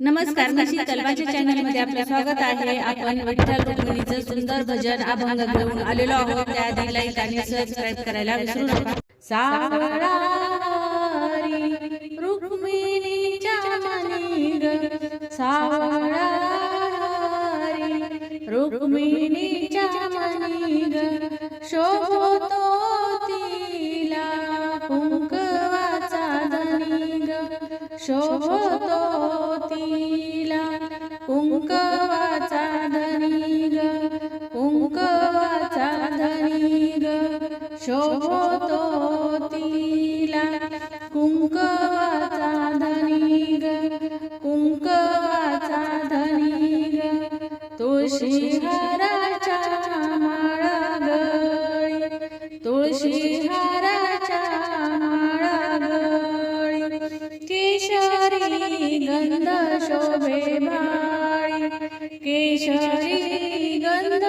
नमस्कार मी शीतल माझ्या चॅनलमध्ये आपलं स्वागत आहे. आपण विठ्ठल रुक्मिणीचं सुंदर भजन अभंग घेऊन आलेलो आहोत. त्याआधी लाईक आणि सबस्क्राईब करायला विसरू नका सावळारी रुक्मिणीच्या मनी ग सावळारी रुक्मिणीच्या मनी ग शोभतो तिला. कुंकवाचा धनी शोभतो शोभतो तिला कुंकवाचा धनी ग कुंकवाचा धनी ग तुळशी हाराच्या माळा गळी तुळशी हाराच्या माळा गळी केशरी गंध शोभे भाळी केशरी गंध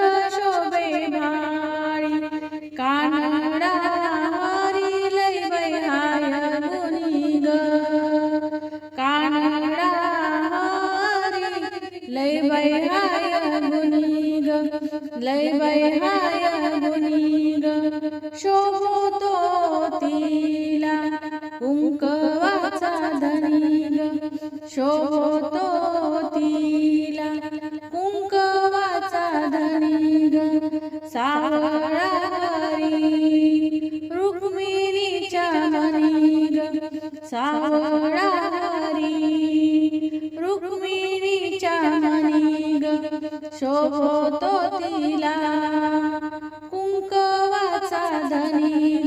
बाय लय बहाय गुणी ग लय बहाय गुणी ग शोभतो तिला कुंकवाचा धनी ग शोभतो तिला कुंकवाचा धनी ग सावळारी रुक्मिणीच्या मनी ग सावळारी शोभतो तिला. कुंकवाचा धनी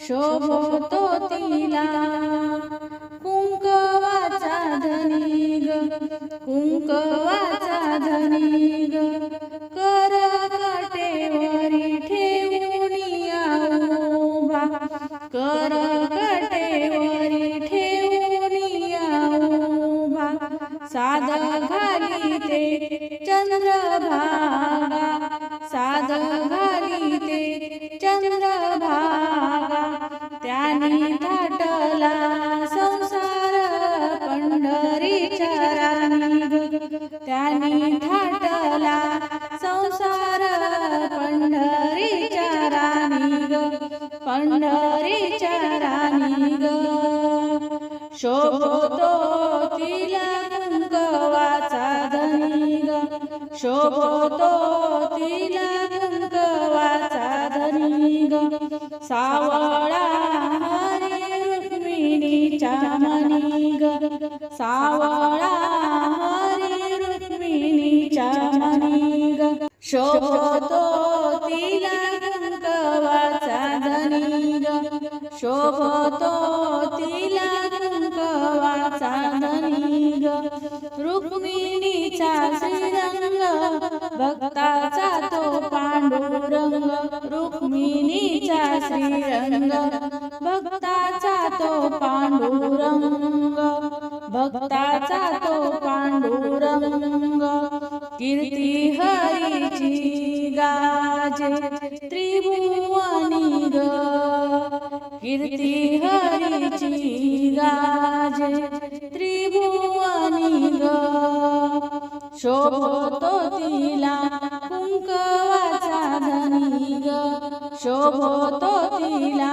शोभतो तिला. कुंकवाचा धनी कुंकवाचा धनी कर कटेवरी ठेवून उभा. कर कटेवरी ठेवून उभा. साधा पंढरीच्या राणी ग. शोभतो तिला कुंकवाचा धनी ग. शोभतो तिला कुंकवाचा धनी ग. सावळा हरी रुक्मिणीच्या मनी ग. सावळा हरी रुक्मिणीच्या मनी ग. शोभ तिला कुंकवाचा धनी ग रुक्मिणीचा श्रीरंग भक्ताचा तो पांडुरंग. रुक्मिणीचा श्रीरंग भक्ताचा तो पांडुरंग. भक्ताचा तो पांडुरंग. कीर्ती हरीची गाजे त्रिभुवन कीर्ती हरीची गाजे त्रिभुवनी ग. शोभतो तिला कुंकवाचा धनी ग. शोभतो तिला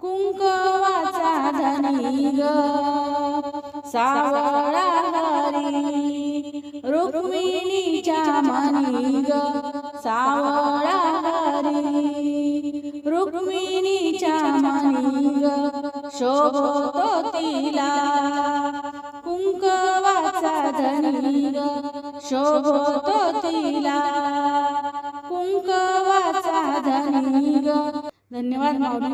कुंकवाचा धनी ग. सावळा हरी रुक्मिणीच्या मनी ग. सावळा हरी रुक्मिणी मनी शोभतो तिला. कुंकवाचा धनीर शोभतो तिला. कुंकवाचा धनीर धन्यवाद माऊली.